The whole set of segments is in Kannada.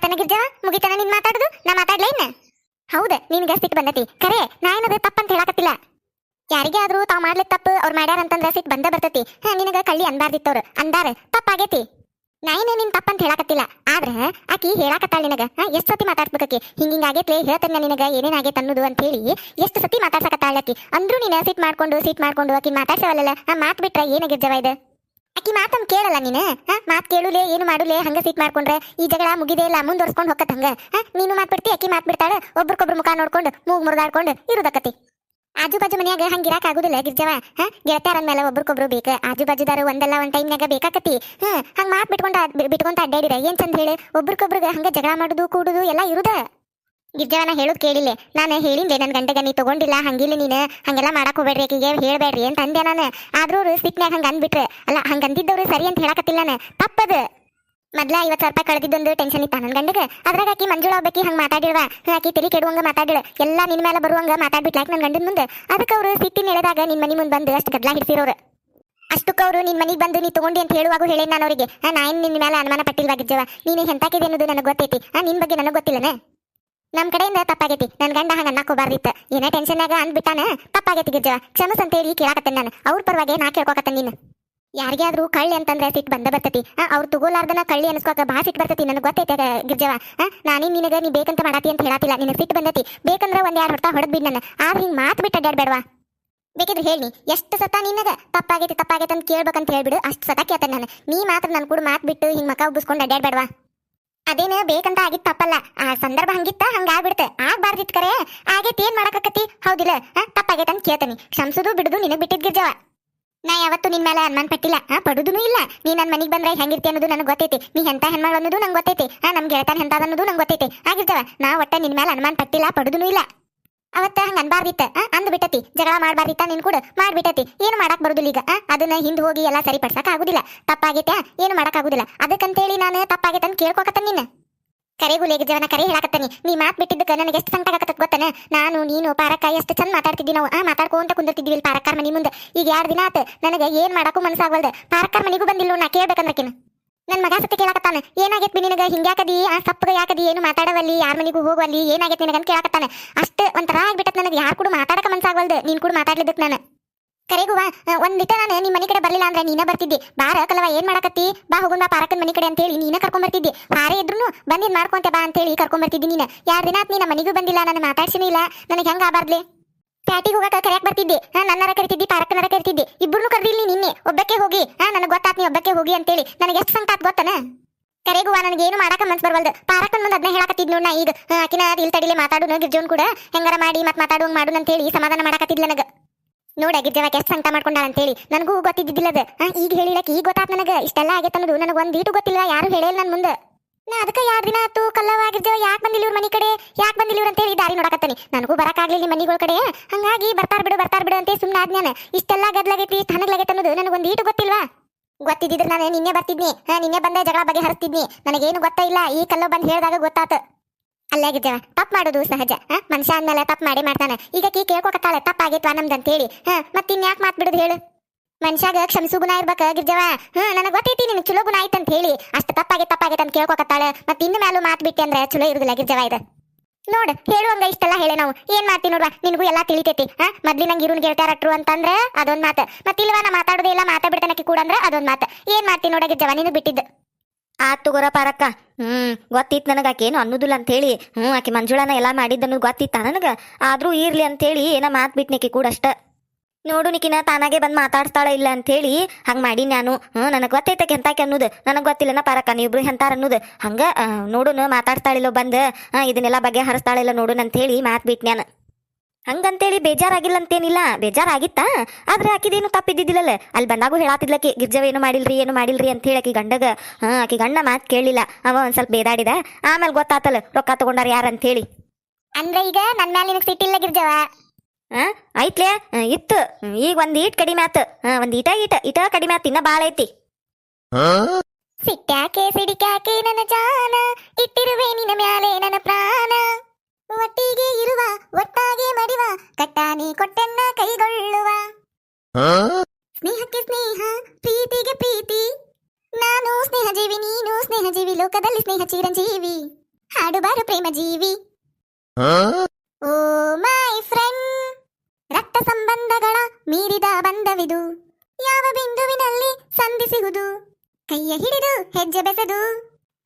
ಆತನ ಗಿರ್ಜವ ಮುಗಿತನ ನಿನ್ ಮಾತಾಡುದು? ನಾ ಮಾತಾಡ್ಲೇನ ಹೌದ ನಿನ್ಗೆ ಸಿಟ್ಟು ಬಂದತಿ. ಖರೆ ನಾ ಏನದ ತಪ್ಪಂತ ಹೇಳಾಕತ್ತಿಲ್ಲ. ಯಾರಿಗೆ ಆದ್ರೂ ತಾವ್ ಮಾಡ್ಲಿ ತಪ್ಪು, ಅವ್ರು ಮಾಡ್ಯಾರ ಅಂತಂದ್ರ ಸಿಟ್ಟು ಬಂದ ಬರ್ತತಿ. ನಿನಗ ಕಳ್ಳಿ ಅನ್ಬಾರ್ದಿತ್ತವ್ರು. ಅಂದಾರ, ತಪ್ಪಾಗೈತಿ. ನಾ ಏನು ನಿನ್ ತಪ್ಪಂತ ಹೇಳಾಕತ್ತಿಲ್ಲ. ಆದ್ರೆ, ಆಕಿ ಹೇಳಾಕತ್ತಾಳ ನಿನಗ. ಎಷ್ಟು ಸತಿ ಮಾತಾಡ್ಬೇಕಿ ಹಿಂಗ ಹಿಂಗ ಆಗೈತ್ಲೆ ಹೇಳ್ತೇನೆ ನಿನಗ ಏನೇನ್ ಆಗೈತೆ ಅನ್ನೋದು ಅಂತ ಹೇಳಿ ಎಷ್ಟು ಸತಿ ಮಾತಾಡ್ಸಕತ್ತಾಳ ಆಕಿ? ಅಂದ್ರೂ ನೀನ ಸಿಟ್ ಮಾಡ್ಕೊಂಡು ಸಿಟ್ ಮಾಡ್ಕೊಂಡು ಆಕಿ ಮಾತಾಡ್ಸವಲ್ಲ ಮಾತ್ ಬಿಟ್ರ ಏನಾಗಿರ್ಜವ ಇದು? ಆಕಿ ಮಾತನ್ ಕೇಳಲ್ಲ ನೀನು? ಹಾ? ಮಾತ್ ಕೇಳುಲೆ ಏನು ಮಾಡುಲೆ ಹಂಗ ಸೀಟ್ ಮಾಡ್ಕೊಂಡ್ರೆ. ಈ ಜಗಳ ಮುಗಿದೇ ಇಲ್ಲ ಮುಂದುವರ್ಸ್ಕೊಂಡು ಹೋಗತ್ ಹಂಗ. ಹಾ? ನೀನು ಮಾತ್ ಬಿಡ್ತಿ ಅಕ್ಕಿ ಮಾತ್ ಬಿಡ್ತಾಳ. ಒಬ್ರಿಗೊಬ್ರು ಮುಖ ನೋಡ್ಕೊಂಡು, ಮೂಗ್ ಮುರಿದಾಡ್ಕೊಂಡು ಇರುದಕ್ಕತಿ ಆಜು ಬಾಜು ಮನ್ಯಾಗ ಹಂಗ ಇರಾಕ ಆಗುದಿಲ್ಲ ಗಿರ್ಜವ. ಹಾ? ಗೆಳತ್ಯಾರ ಅಂದ್ಮೇಲೆ ಒಬ್ರಿಗೊಬ್ರು ಬೇಕ. ಆಜು ಬಾಜುದಾರು ಒಂದಲ್ಲ, ಒಂದ್ ಟೈಮ್ನಾಗ ಬೇಕಾಕತಿ. ಹಾ? ಹಂಗ ಮಾತ್ ಬಿಟ್ಕೊಂಡ, ಬಿಟ್ಕೊಂತ ಅಡ್ಡಾಡಿರ. ಏನ್ ಚಂದ ಹೇಳಿ? ಒಬ್ರಿಗೊಬ್ರಿಗೆ ಹಂಗ ಜಗಳ ಮಾಡುದು, ಕೂಡುದು, ಎಲ್ಲ ಇರುದ. ಗಿರ್ಜವನ ಹೇಳುದ್ ಕೇಳಿಲ್ಲ. ನಾನು ಹೇಳಿಂದೆ ನನ್ನ ಗಂಟೆಗ ನೀ ತಗೊಂಡಿಲ್ಲ, ಹಂಗಿಲ್ಲ ನೀನು, ಹಂಗೆಲ್ಲ ಮಾಡಕ್ ಹೋಗ್ಬೇಡ್ರಿ ಆಕೆಗೆ, ಹೇಳ್ಬೇಡ್ರಿ ಅಂತ ಅಂದೆ ನಾನು. ಆದ್ರೂ ಸಿಟ್ನ್ಯಾಗ ಹಂಗ ಅಂದ್ಬಿಟ್ರೆ. ಅಲ್ಲ, ಹಂಗ ಅಂದಿದ್ದವ್ರು ಸರಿ ಅಂತ ಹೇಳಕತ್ತಿಲ್ಲ ನಾನು. ತಪ್ಪದು. ಮೊದ್ಲ ಐವತ್ತು ಸಾವಿರ ರೂಪಾಯಿ ಕಳೆದಿದ್ದೊಂದು ಟೆನ್ಷನ್ ಇತ್ತ ನನ್ನ ಗಂಡಗೆ. ಅದ್ರಾಗ ಆಕಿ ಮಂಜುಳ ಒಬ್ಬಾಕಿ ಹಂಗ ಮಾತಾಡಿಲ್ವ ಆಕಿ ತಿರಿ ಕೆಡುವಂಗ ಮಾತಾಡಿಳ ಎಲ್ಲ ನಿನ್ ಮೇಲೆ ಬರುವಂಗ ಮಾತಾಡ್ಬಿಟ್ಲಾಕ್ ನನ್ನ ಗಂಡನ ಮುಂದೆ? ಅದಕ್ಕೆ ಅವರು ಸಿಟ್ಟಿನ ಎಳೆದಾಗ ನಿನ್ ಮನಿ ಮುಂದೆ ಬಂದು ಅಷ್ಟು ಗದ್ಲ ಹಿಡ್ಸಿರೋರು. ಅಷ್ಟಕ್ಕೆ ಅವರು ನಿನ್ ಮನೆಗೆ ಬಂದು ನೀ ತೊಗೊಂಡಿ ಅಂತ ಹೇಳುವಾಗ ಹೇಳಿ ನಾನು ಅವರಿಗೆ. ನಾ ಏನ್ ನಿನ್ನ ಮೇಲೆ ಅನುಮಾನ ಪಟ್ಟಿಲ್ವಾಗಿದ್ದೇವ ನೀನು ಎಂತಾಕಿದೆ ಅನ್ನೋದು ನನಗೆ ಗೊತ್ತೈತಿ. ನಿನ್ನ ನಿನ್ ಬಗ್ಗೆ ನನಗೆ ಗೊತ್ತಿಲ್ಲನೆ? ನಮ್ ಕಡೆಯಿಂದ ತಪ್ಪಾಗೈತಿ. ನನ್ ಗಂಡ ಹಂಗ ಅನ್ನಕ್ ಏನ ಟೆನ್ಷನ್ನಾಗ ಅಂದ್ಬಿಟ್ಟಾನ? ತಪ್ಪಾಗೈತಿ ಕ್ಷಮಸ ಕ್ಷಮಸ್ ಅಂತೇಳಿ ಕೇಳಾಕತ್ತೇನೆ ನಾನು. ಅವ್ರ ಪರವಾಗಿ ನಾ ಕೇಳ್ಕೊಕತ್ತೇನೆ ನೀನು. ಯಾರಿಗಾದ್ರೂ ಕಳ್ಳಿ ಅಂತಂದ್ರೆ ಸಿಟ್ ಬಂದ ಬರ್ತತಿ. ಅವ್ರು ತಗೋಲಾರ್ದನ ಕಳ್ಳಿ ಅನ್ಸ್ಕೋಕ ಬಾ ಸಿಟ್ ಬರ್ತತಿ ನನಗೆ ಗೊತ್ತೈತೆ ಗಿರ್ಜವ ಆ, ನಿನಗೆ ನೀ ಬೇಕಂತ ಮಾಡಾತಿ ಅಂತ ಹೇಳಾತಿಲ್ಲ. ನಿನಗೆ ಸಿಟ್ಟು ಬಂದತಿ. ಬೇಕಂದ್ರ ಒಂದ್ ಯಾರು ಹೊಡ್ತಾ ಹೊಡೆದ್ ಬಿಡ್ ನನ್ನ. ಆದ್ರೆ ಹಿಂಗ್ ಮಾತು ಬಿಟ್ಟು ಅಡ್ಡಾಡ್ಬೇಡವಾ ಬೇಕಿದ್ರೆ ಹೇಳಿ ಎಷ್ಟು ಸತ ನಿನಗ? ತಪ್ಪಾಗೈತಿ ತಪ್ಪಾಗೈತೆ ಅಂತ ಕೇಳ್ಬೇಕಂತ ಹೇಳ್ಬಿಡು. ಅಷ್ಟು ಸತ ಕೇಳ್ತೇನೆ ನಾನು. ನೀ ಮಾತ್ರ ನನ್ ಕೂಡ ಮಾತು ಬಿಟ್ಟು ಹಿಂಗ್ ಮಕ ಉಬ್ಬಿಸ್ಕೊಂಡು ಅಡ್ಡಾಡ್ಬೇಡವಾ ಅದೇನು ಬೇಕಂತ ಆಗಿತ್ತು ತಪ್ಪಲ್ಲ. ಆ ಸಂದರ್ಭ ಹಂಗಿತ್ತ ಹಂಗ ಆಗ್ಬಿಡ್ತೆ ಆಗ್ಬಾರ್ದಿತ್ ಕರೆ. ಆಗೇತಿ, ಏನ್ ಮಾಡಕತ್ತಿ ಹೌದಿಲ್ಲ. ತಪ್ಪಾಗೈತೆ ಅಂತ ಕೇಳ್ತೀನಿ. ಕ್ಷಮಿಸುದು, ಬಿಡುದು ನಿನಗ್ ಬಿಟ್ಟಿದ್ ಗಿರ್ಜವ. ನಾ ಯಾವತ್ತು ನಿನ್ ಮೇಲೆ ಅನುಮಾನ ಪಟ್ಟಿಲ್ಲ. ಆ ಪಡುದೂ ಇಲ್ಲ. ನೀ ನನ್ನ ಮನೆಗೆ ಬಂದ್ರೆ ಹೆಂಗಿರ್ತಿ ಅನ್ನೋದು ನನಗೆ ಗೊತ್ತೈತಿ. ನೀ ಎಂತ ಹೆಣ್ಮಗಳು ಅನ್ನೋದು ನಂಗೆ ಗೊತ್ತೈತಿ. ಆ ನಮ್ ಗೆಳತನ ಎಂತ ಅನ್ನೋದು ನಂಗೆ ಗೊತ್ತೈತಿ. ಆಗಿರ್ತವ. ನಾ ಒಟ್ಟ ನಿನ್ ಮೇಲೆ ಅನುಮಾನ ಪಟ್ಟಿಲ್ಲ ಪಡುದೂ ಇಲ್ಲ. ಅವತ್ತ ಹಂಗ ಅನ್ಬಾರ್ದಿತ್ತ ಅಂದ್ ಬಿಟ್ಟತಿ ಜಗಳ ಮಾಡ್ಬಾರ್ದಿತ್ತ ನಿನ್ ಕೂಡ? ಮಾಡ್ಬಿಟ್ಟತಿ. ಏನು ಮಾಡಕ್ ಬರುದಿಲ್ಲ ಈಗ ಅದನ್ನ ಹಿಂದ್ ಹೋಗಿ ಎಲ್ಲ ಸರಿಪಡ್ಸಕ್ ಆಗುದಿಲ್ಲ. ತಪ್ಪಾಗೈತೆ ಏನು ಮಾಡಕ್ ಆಗುದಿಲ್ಲ. ಅದಕ್ಕಂತೇಳಿ ನಾನು ತಪ್ಪಾಗೈತೆ ಅಂತ ಕೇಳ್ಕೊಕತ್ತ ನಿನ್ನ. ಕರೆಗೂ ಜೀವನ ಕರೆ ಹೇಳಾಕತ್ತನಿ. ನೀ ಮಾತ್ ಬಿಟ್ಟಿದ್ದಕ್ಕೆ ನನಗೆ ಎಷ್ಟು ಸಂಕಟ ಆಗತ್ತ ಗೊತ್ತನ? ನಾನು, ನೀನು, ಪಾರಕ್ಕ ಎಷ್ಟು ಚಂದ ಮಾತಾಡ್ತಿದ್ವಿ ನಾವು, ಆ? ಮಾತಾಡ್ಕೊಂತ ಕುಂದಿರ್ತಿದ್ವಿ ಇಲ್ಲಿ ಮನಿ ಮುಂದೆ. ಈಗ ಎರಡು ದಿನ ಆತ? ನನಗೆ ಏನ್ ಮಾಡಕ್ಕೂ ಮನಸ್ಸಾಗವಲ್ದ. ಪಾರಕ್ಕಾರ ಮನಿಗೂ ಬಂದಿಲ್ಲ ನಾ ಕೇಳ್ಬೇಕಂದ್ರಕಿನ ನನ್ ಮಗ ಸತಿ ಕೇಳಾಕತ್ತಾನ. ಏನಾಗೈತ್ ಬಿ ನಿನಗ? ಹಿಂಗ್ಯಾಕದಿ ಆ ಸಪ್ಪಗ ಯಾಕದಿ? ಏನು ಮಾತಾಡವಲ್ಲಿ? ಯಾರ ಮನಿಗೂ ಹೋಗುವಲ್ಲಿ? ಏನಾಗೈತ್ ನಿನಗಂತ ಕೇಳಕತ್ತಾನ. ಅಷ್ಟ ಒಂಥರ ಆಗ್ಬಿಟ್ಟತ್ ನನಗೆ. ಯಾರು ಕೂಡ ಮಾತಾಡಕ ಮನ್ಸಾಗವಲ್ದು. ನೀನು ಕೂಡ ಮಾತಾಡ್ಲಿದ್ದಕ್ಕೆ ನಾನು. ಕರೆಗುವ ಒಂದ್ ಬಿಟ್ಟ ನಾನು ನಿಮ್ಮ ಮನೆ ಕಡೆ ಬರಲಿಲ್ಲ ಅಂದ್ರೆ ನೀನೇ ಬರ್ತಿದ್ದಿ. ಬಾರ ಕಲವ, ಏನ್ ಮಾಡಕತ್ತಿ? ಬಾ ಹೋಗುನ್ ಬಾ ಪಾರಕನ್ ಮನಿ ಕಡೆ ಅಂತ ಹೇಳಿ ನೀನ ಕರ್ಕೊಂಡ್ ಬರ್ತಿದ್ದಿ. ಹಾರೇ ಇದ್ರು ಬಂದಿದ್ ಮಾಡ್ಕೊಂತೆ ಬಾ ಅಂತ ಹೇಳಿ ಕರ್ಕೊಂಡ್ ಬರ್ತಿದ್ದಿ ನೀನ. ಯಾರ್ ದಿನ ನೀನ ಮನಿಗೂ ಬಂದಿಲ್ಲ, ನಾನು ಮಾತಾಡ್ಸಿನೂ ಇಲ್ಲ. ನನಗೆ ಹೆಂಗ ಆಬಾರ್ಲಿ ಪ್ಯಾಟಿಗೆ ಹೋಗಕ ಕರೆಯಕ್ ಬರ್ತಿದ್ದೆ? ಹಾ, ನನ್ನರ ಕರಿತಿದ್ದಿ, ಪಾರಕ್ಕನರ ಕರಿತಿದ್ದಿ? ಇಬ್ಬರನ್ನು ಕರೆದಿಲ್ಲ ನಿನ್ನೆ. ಒಬ್ಬಕ್ಕೆ ಹೋಗಿ. ಹಾ, ನನಗೆ ಗೊತ್ತಾತ್ ನೀ ಒಬ್ಬಕ್ಕೆ ಹೋಗಿ ಅಂತೇಳಿ. ನನಗೆ ಎಷ್ಟು ಸಂಕಟ ಗೊತ್ತಾನ? ಕರೆಗುವ ನನಗೆ ಏನು ಮಾಡಕ ಮನ್ಸ್ ಬರ್ವಲ್ದು. ಪಾರಕ್ಕನ್ ಮುಂದೆ ಅದನ್ನ ಹೇಳಕತ್ತಿದ್ ನಾ ಈಗ. ಆಕಿನ ಇಲ್ಲಿ ತಡಿಲೆ ಮಾತಾಡು ಗಿರ್ಜೋನ್ ಕೂಡ. ಹೆಂಗಾರ ಮಾಡಿ ಮತ್ತೆ ಮಾತಾಡು, ಹಂಗೆ ಮಾಡು ಅಂತ ಹೇಳಿ ಸಮಾಧಾನ ಮಾಡಕತ್ತಿದ್ಲ ನನಗೆ. ನೋಡ ಗಿರ್ಜವಾಕ ಎಷ್ಟು ಸಂಕಟ ಮಾಡ್ಕೊಂಡಾಳ ಅಂತೇಳಿ. ನನಗೂ ಗೊತ್ತಿದ್ದಿಲ್ಲ ಹಾ, ಈಗ ಹೇಳಿಲಕ್ಕೆ ಈಗ ಗೊತ್ತಾತ್ ನನಗೆ. ಇಷ್ಟೆಲ್ಲ ಆಗೈತೆ ಅನ್ನೋದು ನನಗೆ ಒಂದ್ ಈಟು ಗೊತ್ತಿಲ್ಲ ಯಾರು ಹೇಳಿಲ್ಲ ನನ್ನ ಮುಂದೆ. ನಾ ಅದಕ್ಕೆ ಯಾರ್ ದಿನ ಆತು? ಕಲ್ಲವಾಗಿರ್ಜೋ ಯಾಕೆ ಬಂದಿಲ್ಲ ಇವ್ರ ಮನಿ ಕಡೆ? ಯಾಕೆ ಬಂದಿಲ್ಲ ಇವ್ರು ಅಂತೇಳಿ ದಾರಿ ನೋಡಕತ್ತಾನೆ. ನನಗೂ ಬರಕಾಗ್ಲಿಲ್ಲ ಮನಿಗಳ ಕಡೆ. ಹಂಗಾಗಿ ಬರ್ತಾರ ಬಿಡು ಬರ್ತಾರ ಬಿಡು ಅಂತ ಸುಮ್ಮನೆ ಆದ್ನ್ಯಾನ ಇಷ್ಟೆಲ್ಲ ಗದ್ಲಾಗೈತಿ, ಇಷ್ಟು ಹಣಗ್ಲಾಗೈತೆ ಅನ್ನೋದು ನನಗೊಂದು ಈಟು ಗೊತ್ತಿಲ್ವಾ? ಗೊತ್ತಿದ್ದಿದ್ರೆ ನಾನು ನಿನ್ನೆ ಬರ್ತಿದ್ನಿ. ಹಾ, ನಿನ್ನೆ ಬಂದೆ, ಜಗಳ ಬಗ್ಗೆ ಹರಿಸ್ತಿದ್ನಿ. ನನಗೇನು ಗೊತ್ತ ಇಲ್ಲ, ಈ ಕಲ್ಲೋ ಬಂದು ಹೇಳಿದಾಗ ಗೊತ್ತಾತು. ಅಲ್ಲಾಗಿದ್ದೇವ ತಪ್ಪು ಮಾಡೋದು ಸಹಜ. ಹಾ, ಮನುಷ್ಯ ಅಂದ್ಮೇಲೆ ತಪ್ಪು ಮಾಡಿ ಮಾಡ್ತಾನೆ. ಈಗ ಕೀ ಕೇಳ್ಕೊಕತ್ತಾಳೆ, ತಪ್ಪಾಗೈತ್ವಾ ನಮ್ದು ಅಂತ ಹೇಳಿ ಹಾ ಮತ್ತೆ ಇನ್ಯಾಕ್ ಮಾತ್ ಬಿಡುದು ಹೇಳು? ಮನುಷ್ಯಾಗ ಕ್ಷಮಿಸು ಗುಣ ಇರ್ಬೇಕ ಗಿರ್ಜವ. ಹಾ ನನಗೆ ಗೊತ್ತೈತಿ ನಿನ್ ಚಲೋ ಗುಣ ಆಯ್ತು ಅಂತ ಹೇಳಿ. ಅಷ್ಟು ತಪ್ಪಾಗಿ ತಪ್ಪಾಗೈತೆ ಅಂತ ಕೇಳ್ಕೊಕತ್ತಾಳೆ. ಮತ್ತೆ ಇನ್ನು ಮೇಲೂ ಮಾತು ಬಿಟ್ಟೆ ಅಂದ್ರೆ ಚಲೋ ಇರುದಿಲ್ಲ ಗಿರ್ಜವ ಇದು. ನೋಡ್, ಹೇಳುವಂಗ ಇಷ್ಟೆಲ್ಲ ಹೇಳಿ ನಾವು. ಏನ್ ಮಾಡ್ತೀವಿ ನೋಡ್ವಾ, ನಿನಗೂ ಎಲ್ಲಾ ತಿಳಿತೈತಿ. ಹಾ, ಮೊದ್ಲಿನಂಗೆ ಇರುನ್ ಗೆಳ್ತಾರಟ್ರು ಅಂತಂದ್ರೆ ಅದೊಂದ್ ಮಾತು. ಮತ್ತೆ ಇಲ್ವಾ ನಾ ಮಾತಾಡೋದೇ ಇಲ್ಲ ಮಾತಾಡ್ಬಿಡ್ತಾನಕ್ಕೆ ಕೂಡ ಅಂದ್ರೆ ಅದೊಂದ್ ಮಾತು. ಏನ್ ಮಾಡ್ತೀನಿ ನೋಡ ಗಿರ್ಜವ, ನೀನು ಬಿಟ್ಟಿದ್ದು. ಆತ್ ತಗೋರ ಪಾರಕ್ಕ. ಹ್ಮ್ ಗೊತ್ತಿತ್ತು ನನಗೆ ಆಕೇನು ಅನ್ನೋದಿಲ್ಲ ಅಂತೇಳಿ ಹ್ಞೂ ಆಕೆ ಮಂಜುಳನ ಎಲ್ಲ ಮಾಡಿದ್ದನ್ನು ಗೊತ್ತಿತ್ತ ನನಗೆ? ಆದ್ರೂ ಇರ್ಲಿ ಅಂತೇಳಿ ಏನ ಮಾತ್ ಬಿಟ್ನಿಕಿ ಕೂಡ ಅಷ್ಟ. ನೋಡು ನಿಕಿನ, ತಾನಾಗೆ ಬಂದು ಮಾತಾಡ್ತಾಳ ಇಲ್ಲ ಅಂತೇಳಿ ಹಂಗೆ ಮಾಡಿ ನಾನು ಹ್ಞೂ ನನಗೆ ಗೊತ್ತೈತೆ ಎಂತಾಕೆ ಅನ್ನೋದು. ನನಗೆ ಗೊತ್ತಿಲ್ಲನ ಪಾರಕ್ಕ ನೀವಿಬ್ರು ಹೆಂತಾರ ಅನ್ನೋದು. ಹಂಗೆ ನೋಡುನು ಮಾತಾಡ್ತಾಳಿಲ್ಲೋ ಬಂದು ಇದನ್ನೆಲ್ಲ ಬಗ್ಗೆ ಹರಿಸ್ತಾಳಿಲ್ಲ ಅಂತ ಹೇಳಿ ಮಾತು ಬಿಟ್ಟು ನಾನು ಹಂಗಂತೇಳಿ ಬೇಜಾರಾಗಿಲ್ಲ ಅಂತೇನಿಲ್ಲ ಬೇಜಾರಾಗಿತ್ತಾ? ಆದ್ರೆ ಆಕಿದೇನು ತಪ್ಪಿದ್ದಿದ್ದಿಲ್ಲಲ್ಲ? ಅಲ್ಲಿ ಬಂದಾಗೂ ಹೇಳಾತಿದ್ಲಕಿ, ಗಿರ್ಜವ ಏನು ಮಾಡಿಲ್ರಿ ಏನು ಮಾಡಿಲ್ರಿ ಅಂತ ಹೇಳಿ ಆಕಿ ಗಂಡಗ, ಹಾ, ಆಕಿ ಗಂಡ ಮಾತು ಕೇಳಿಲ್ಲ. ಅವ ಒಂದ್ ಸ್ವಲ್ಪ ಬೇದಾಡಿದ, ಆಮೇಲೆ ಗೊತ್ತಾತಲ್ಲ, ರೊಕ್ಕ ತಗೊಂಡಾರ ಯಾರ ಅಂತೇಳಿ ಅಂದ್ರೆ ಈಗ ನನ್ನ ಮೇಲೆ ನಿನಗೆ ಸಿಟ್ಟಿಲ್ಲ ಗಿರ್ಜವ? ಆ? ಐತ್ಲೆ ಇತ್ತು. ಈಗ ಒಂದ್ ಈಟ್ ಕಡಿಮೆ ಆತು. ಹಾ ಒಂದ್ ಈಟ ಈಟ. ಈಟ ಕಡಿಮೆ ಆತು ಇನ್ನ ಬಾಳ ಐತಿ. ಸಿಟ್ಟ್ಯಾಕೆ ಸಿಡಿಕ್ಯಾಕೆ ನನ್ನ ಜಾನ ಇಟ್ಟಿರುವೆ ನಿನ್ನ ಮ್ಯಾಲೆ ನನ್ನ ಪ್ರಾಣ. ಮೀರಿದ ಬಂಧವಿದು ಯಾವ ಬಿಂದುವಿನಲ್ಲಿ ಸಂಧಿ ಸಿಗುದು? ಕೈಯ ಹಿಡಿದು, ಹೆಜ್ಜೆ ಬೆಸೆದು.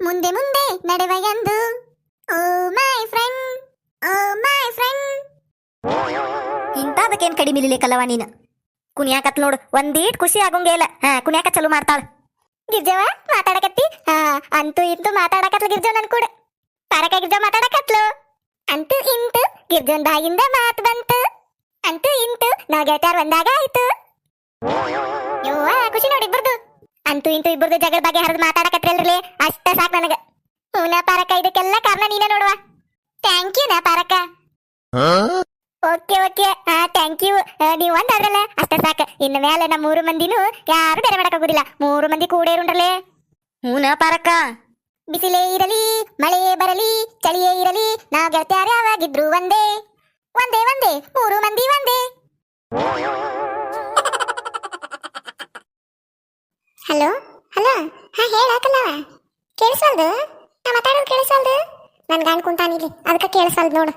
ಮುಂದೆ ಮುಂದೆ ನಡೆವ ಎಂದು. ಓ my friend, O my friend. ಇಂಥದಕ್ಕೇನ್ ಕಡಿಮೆ ಇಲ್ಲಿಲೆ ಕಲ್ಲವ ನೀನು? ಕುಣಿಯಾಕತ್ ನೋಡು, ಒಂದೀಟ್ ಖುಷಿ ಆಗೋಂಗೇ ಇಲ್ಲ. ಹಾ, ಕುಣಿಯಾಕ ಚಲೋ ಮಾಡ್ತಾಳ. ಗಿರ್ಜವ, ಮಾತಾಡಕತ್ತಿ? ಹಾ, ಅಂತೂ ಇಂತೂ ಮಾತಾಡಕತ್ಲ ಗಿರ್ಜವ್ ನನ್ ಕೂಡ. ಪಾರಕ ಗಿರ್ಜವ್ ಮಾತಾಡಕತ್ಲು? ಅಂತೂ ಇಂತು ಗಿರ್ಜವನ್ ಬಾಯಿಂದ ಮಾತು ಬಂತು. ಅಂತೂ ಇಂತು ನಾವ್ ಗೆಳತಿಯಾರ್ ಒಂದಾಗ ಆಯ್ತು. ಯವ್ವ, ಖುಷಿ ನೋಡಿ ಇಬ್ಬರದು ಅಂತೂ ಇಂತೂ ಇಬ್ಬರದು ಜಗಳ ಬಗ್ಗೆ ಹರಿದು ಅಷ್ಟ ಸಾಕ್ ನನಗ. ಹೂನ ಪಾರಕ ಇದಕ್ಕೆಲ್ಲ ಕಾರಣ ನೀನೇ ನೋಡುವ. ಥ್ಯಾಂಕ್ ಯು ನಾ ಪಾರಕ ಓಕೆ ಓಕೆ ಹಾ ಥ್ಯಾಂಕ್ ಯು ನೀವು ಒಂದಾದ್ರಲ್ಲ ಅಷ್ಟ ಸಾಕ. ಇನ್ನು ಮೇಲೆ ನಮ್ಮ ಮೂರು ಮಂದಿನೂ ಯಾರು ಬೇರೆ ಮಾಡಕ್ ಆಗುದಿಲ್ಲ. ಮೂರು ಮಂದಿ ಕೂಡೇ ಇರುಂಡ್ರಲೆ. ಹೂನ ಬಿಸಿಲೇ ಇರಲಿ ಮಳೆ ಬರಲಿ, ಚಳಿಯೇ ಇರಲಿ, ನಾವು ಗೆಳತಿಯಾರು ಯಾವಾಗಿದ್ರು ಒಂದೇ. ಒಂದೇ ಒಂದೇ ಮೂರು ಮಂದಿ ಒಂದೇ. ಹಲೋ ಹಲೋ ಹಾ ಹೇಳಕಲ್ಲವ ಕೇಳಿಸಲ್ದು ನಾ ಮಾತಾಡೋದು ಕೇಳಿಸಲ್ದು ನನ್ ಗಂಡ ಕುಂತಾನಿಲ್ಲಿ ಅದಕ್ಕೆ ಕೇಳಿಸಲ್ದು ನೋಡು.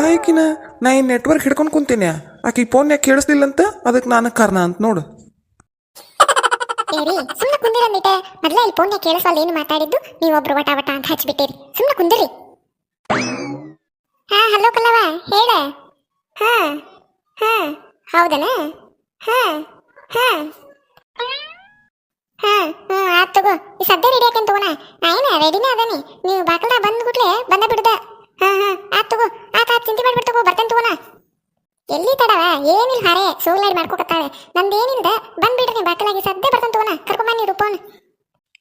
ಲೈಕಿನ ನಾ ಈ ನೆಟ್ವರ್ಕ್ ಹಿಡ್ಕೊಂಡು ಕುಂತೀನಿ. ಆಕಿ ಫೋನ್ ಯಾಕೆ ಕೇಳಿಸ್ಲಿಲ್ಲ ಅಂತ ಅದಕ್ಕೆ ನಾನು ಕಾರಣ ಅಂತ ನೋಡು. ಏರಿ ಸುಮ್ಮನೆ ಕುಂದಿರಂದಿಟ್ಟೆ ಮೊದಲೇ ಇಲ್ಲಿ ಫೋನ್ ಕೇಳಿಸಲ್ಲ ಏನು ಮಾತಾಡಿದ್ದು? ನೀವೊಬ್ರು ವಟ ವಟ ಅಂತ ಹಚ್ಚಿಬಿಟ್ಟಿರಿ ಸುಮ್ಮನೆ ಕುಂದಿರಿ. ಹಾ, ಹಲೋ ಕಲ್ಲವ ಹೇಳ. ಹಾ ಹಾ, ಹೌದನ? ಹಾ ಹಾ. ಹಾ ಹ್ಞೂ ಆತ್ ತಗೋ. ಈ ಸದ್ಯ ರೆಡಿ ಹಾಕೇನ್ ತಗೋಣ? ನಾ ಏನ ರೆಡಿನೇ ಅದೇನಿ. ನೀವು ಬಾಕಲ್ದ ಬಂದ್ ಬಂದ ಬಿಡ್ದ. ಹಾ ಹಾ, ಆತ್ ತಗೋ. ಆತ್ ಆತ್, ಚಿಂತೆ ಮಾಡ್ಬಿಟ್ಟು ತಗೋ, ಬರ್ತೇನೆ ತಗೋಣ. ಎಲ್ಲಿ ತಡವ? ಏನಿಲ್ಲ ಹಾರೆ? ಸೋಲಾಡಿ ಮಾಡ್ಕೊಕತ್ತಾಳೆ. ನಂದೇನಿಲ್ದ? ಬಂದ್ಬಿಡ್ರಿ ಬಾಕಲಾಗಿ ಸದ್ಯ ಬರ್ತೇನೆ ತಗೋಣ. ಕರ್ಕೊಂಬನ್ನಿ ರೂಪೋನ್.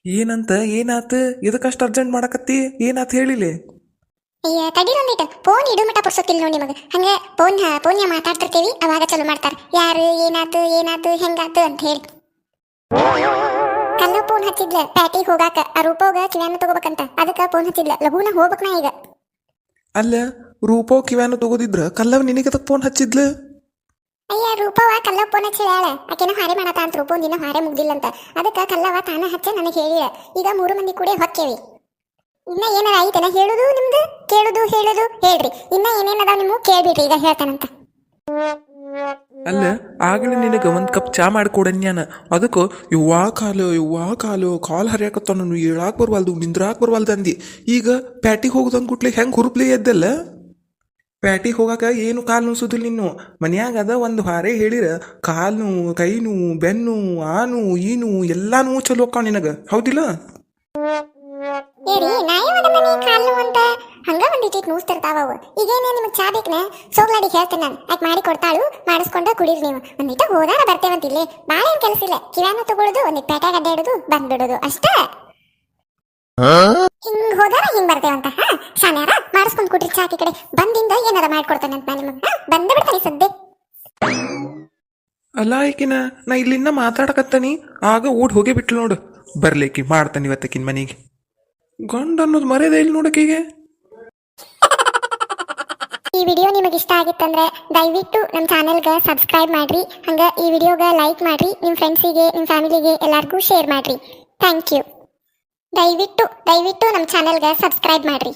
ಏನಂತ, ಏನಾತ? ಇದಕ್ಕಷ್ಟು ಅರ್ಜೆಂಟ್ ಮಾಡಕತ್ತಿ? ಏನಾತ ಹೇಳಿಲೆ? ಅಯ್ಯ ತಡೀರೊಂದಿಟ್ಟು ಫೋನ್ ಇಡು ಮಟ್ಟ ಪುರ್ಸೋತಿಲ್ಲ ನೋಡಿ ನಿಮಗೆ ಹಂಗೆ ಫೋನ್ ಫೋನ್ಯ ಮಾತಾಡ್ತಿರ್ತೀವಿ ಅವಾಗ ಚಲೋ ಮಾಡ್ತಾರೆ. ಯಾರು ಏನಾತು ಏನಾತು ಹೆಂಗಾತು ಅಂತ ಹೇಳಿ. ಕಲ್ಲ ಫೋನ್ ಹಚ್ಚಿದ್ಲ ಪ್ಯಾಟಿಗೆ ಹೋಗಾಕ. ಆ ರೂಪೋಗ ಕಿವ್ಯಾನ ತಗೋಬೇಕಂತ. ಅದಕ್ಕೆ ಫೋನ್ ಹಚ್ಚಿದ್ಲ. ಲಘುನ ಹೋಗ್ಬೇಕ ನಾ ಈಗ. ಅಲ್ಲ ರೂಪೋ ಕಿವ್ಯಾನು ತಗೋದಿದ್ರ ಕಲ್ಲವ್ ನಿನಗೆ ಫೋನ್ ಹಚ್ಚಿದ್ಲು? ಅಯ್ಯ ರೂಪವ ಕಲ್ಲ ಫೋನ್ ಹಚ್ಚಿದಾಳ. ಆಕೆನ ಹಾರೆ ಮಾಡತ ಅಂತ ರೂಪೋ ದಿನ ಹಾರೆ ಮುಗ್ದಿಲ್ಲ ಅಂತ ಅದಕ್ಕೆ ಕಲ್ಲವ ತಾನ ಹಚ್ಚ ನನಗೆ ಹೇಳಿ ಈಗ ಮೂರು ಮಂದಿ ಕೂಡ ಹೊಕ್ಕೇವಿ. ಇನ್ನ ಏನಾರ ಐತೆನ ಹೇಳುದು ನಿಮ್ದು? ಕೇಳುದು, ಹೇಳುದು? ಹೇಳ್ರಿ. ಇನ್ನ ಏನೇನದ ನಿಮ್ಮ ಕೇಳ್ಬಿಡ್ರಿ, ಈಗ ಹೇಳ್ತಾನಂತ. ಅಲ್ಲ, ಆಗಲೇ ನಿನಗೆ ಒಂದು ಕಪ್ ಚಾ ಮಾಡ್ಕೊಡನ್ಯಾನ ಅದಕ್ಕೆ ಯುವಾ ಕಾಲು ಯುವಾ ಕಾಲು ಕಾಲು ಹರಿಯಾಕತ್ತ ನಾನು. ಏಳಾಕ್ ಬರ್ವಾಲ್ದು, ನಿಂದ್ರಾಕ್ ಬರ್ವಾಲ್ದು ಅಂದಿ. ಈಗ ಪ್ಯಾಟಿಗೆ ಹೋಗುದಂದ್ ಕುಟ್ಲಿ ಹೆಂಗೆ ಹುರುಪ್ಲಿ ಎದ್ದಲ್ಲ? ಪ್ಯಾಟಿಗೆ ಹೋಗಾಕ ಏನು ಕಾಲು ನುಸುದಿಲ್ಲ ನೀನು ಮನ್ಯಾಗ ಅದ ಒಂದು ಹಾರೆ ಹೇಳಿರ ಕಾಲು ಕೈನು, ಬೆನ್ನು, ಆನು ನೋವು ಈ ನೋವು ಎಲ್ಲ ನೋವು ಚಲೋ ಅಕ್ಕಾವ ನಿನಗೆ. ಹೌದಿಲ್ಲ? ಏರಿ ನಾಯಿ ನೀ ಕಾಲು ಅಂತ ಹಂಗ ಒಂದಿಟ್ಟಿಟ್ ನೂಸ್ತಿರ್ತಾವ ಅವು. ಈಗೇನೇ ನಿಮಗೆ ಚಾ ಬೇಕನ? ಸೋಗ್ಲಾಡಿ ಹೇಳ್ತೇನೆ ನಾನು. ಆಯ್ತು ಮಾಡಿ ಕೊಡ್ತಾಳು, ಮಾಡಿಸ್ಕೊಂಡ ಕುಡೀರಿ ನೀವು. ಒಂದಿಟ್ಟು ಹೋದಾರ ಬರ್ತೇವಂತ ಇಲ್ಲಿ. ಭಾಳ ಏನ್ ಕೆಲಸ ಇಲ್ಲ. ಕಿವ್ಯಾನು ತಗೊಳ್ಳೋದು ಒಂದಿಟ್ಟು ಪೇಟೆಗೆ ಅಡ್ಡಾಡುದು ಬಂದ್ಬಿಡೋದು. ಅಷ್ಟೇ? ಹಿಂಗ್ ಹೋದಾರ ಹಿಂಗ್ ಬರ್ತೇವಂತ, ಹಾ? ಶಾನ್ಯಾರ, ಮಾಡಿಸ್ಕೊಂಡ್ ಕುಡ್ರಿ ಚಾ ಆಕಿ ಕಡೆ. ಬಂದಿಂದ ಏನಾರ ಮಾಡ್ಕೊಡ್ತಾನೆ ಅಂತ ನಾನು ನಿಮಗೆ ಬಂದೇ ಬಿಡ್ತಾನೆ ಸದ್ದೆ. ಅಲ್ಲ ಈಕಿನ, ನಾ ಇಲ್ಲಿಂದ ಮಾತಾಡಕತ್ತಾನಿ. ಆಗ ಓಡ್ ಹೋಗಿ ಬಿಟ್ಲು ನೋಡು. ಬರ್ಲಿಕ್ಕೆ ಮಾಡ್ತಾನೆ ಇವತ್ತಕಿನ ಮನೆಗೆ. ಗಂಡ ಅನ್ನೋದು ಮರ್ಯಾದೆ ಇಲ್ಲಿ ನೋಡಕ್ಕೀಗೆ ಈ ವಿಡಿಯೋ ನಿಮಗೆ ಇಷ್ಟ ಆಗಿತ್ತಂದ್ರೆ ದಯವಿಟ್ಟು ನಮ್ಮ ಚಾನೆಲ್ಗೆ ಸಬ್ಸ್ಕ್ರೈಬ್ ಮಾಡ್ರಿ, ಹಂಗ ಈ ವಿಡಿಯೋಗೆ ಲೈಕ್ ಮಾಡ್ರಿ, ನಿಮ್ಮ ಫ್ರೆಂಡ್ಸಿಗೆ, ನಿಮ್ಮ ಫ್ಯಾಮಿಲಿಗೆ ಎಲ್ಲರಿಗೂ ಶೇರ್ ಮಾಡ್ರಿ. Thank you. ದಯವಿಟ್ಟು ದಯವಿಟ್ಟು ನಮ್ಮ ಚಾನೆಲ್ಗೆ ಸಬ್ಸ್ಕ್ರೈಬ್ ಮಾಡ್ರಿ.